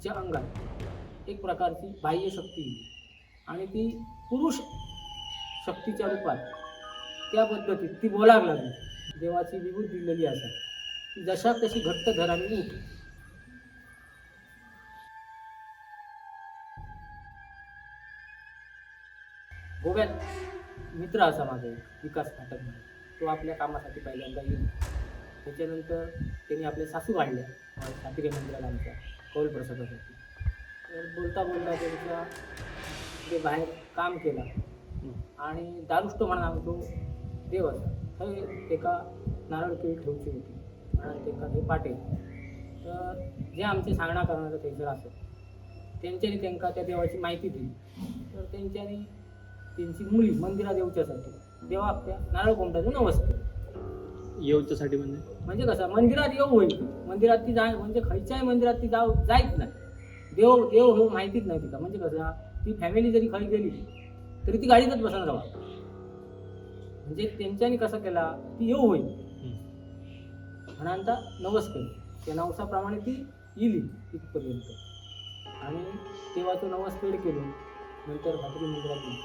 तिच्या अंगात एक प्रकारची बाह्य शक्ती येईल. आणि ती पुरुष शक्तीच्या रूपात त्या पद्धतीत ती बोलायला लागली. देवाची विभूत दिलेली असा ती जशा तशी घट्ट धराने उठली. गोव्यात मित्र असा माझा एक विकास नाटक म्हणून. तो आपल्या कामासाठी पहिल्यांदा येईल. त्याच्यानंतर त्यांनी आपले सासू वाढले. सातिरे मंदिराला आमच्या. कौल प्रसादासाठी. तर बोलता बोलता त्यांच्या ते बाहेर काम केला. आणि दारुष्ट म्हणा तो देव असा. थंय एका नारळ केळी ठेवची होती. आणि तेका ते पाटे तर जे आमचे सांगणा करणारे थंयसर असत तेंच्यांनी त्यांना त्या देवाची माहिती दिली. तर तेंच्यांनी त्यांची मुली मंदिरात येऊच्यासाठी देवाक त्या नारळ कोंबड्याचं नवस केलं येऊच्यासाठी म्हणजे? म्हणजे कसं मंदिरात येऊ होईल. मंदिरात ती जाय म्हणजे खयच्याही मंदिरात ती जाऊ जायच नाही. देव देव हो माहितीच नाही तिथं. म्हणजे कसं ती फॅमिली जरी खरी गेली तरी ती गाडीतच बसून राहा म्हणजे त्यांच्यानी कसं केला ती येऊ होईल. म्हणता नवस केली. त्या नवसाप्रमाणे ती येली इथपर्यंत. आणि तेव्हा तो नवस पेड केलो नंतर भाकरी मंदिरात गेली.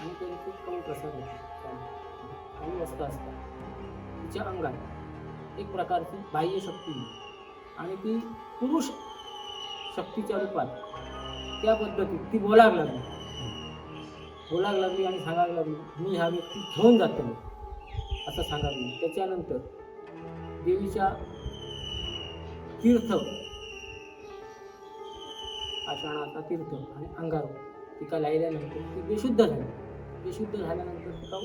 आणि त्यांची कमी प्रसाद होते काही वस्तू असतात. तिच्या अंगात एक प्रकारची बाह्य शक्ती आणि ती पुरुष शक्तीच्या रूपात त्या पद्धतीत ती बोलायला लागली. बोलायला लागली आणि सांगायला लागली मी हा व्यक्ती घेऊन जातो. असं सांगायला त्याच्यानंतर देवीच्या तीर्थ आषाणाचा तीर्थ आणि अंगार तिका लायल्यानंतर ती बेशुद्ध झाली. बेशुद्ध झाल्यानंतर तिका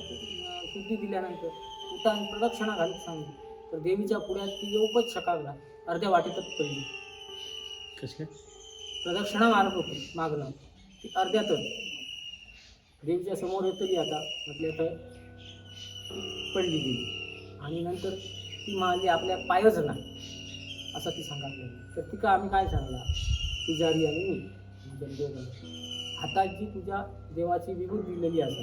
शुद्धी दिल्यानंतर उतान प्रदक्षिणा घालत सांगितली. तर देवीच्या पुढ्यात ती येऊपच शकागला अर्ध्या वाटेतच पडली. कसे काय? प्रदक्षिणा मारत होती मागणं. ती अर्ध्यातच देवीच्या समोर येतली आता. म्हटलं तर पडली देवी आणि नंतर ती मारली आपल्या पायच नाही असं ती सांगायला तर तिका आम्ही काय सांगला पुजारी आणि मी. हातात जी तुझ्या देवाची विभूत दिलेली असा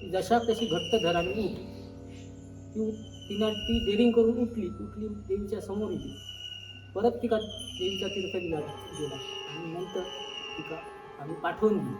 ती जशा तशी घट्ट धराने उठ ती तिनं ती डेरिंग करून उठली. उठली देवीच्या समोर गेली परत तिका देवीचा तीर्थ दिला गेला. आणि नंतर तिका आम्ही पाठवून दिली.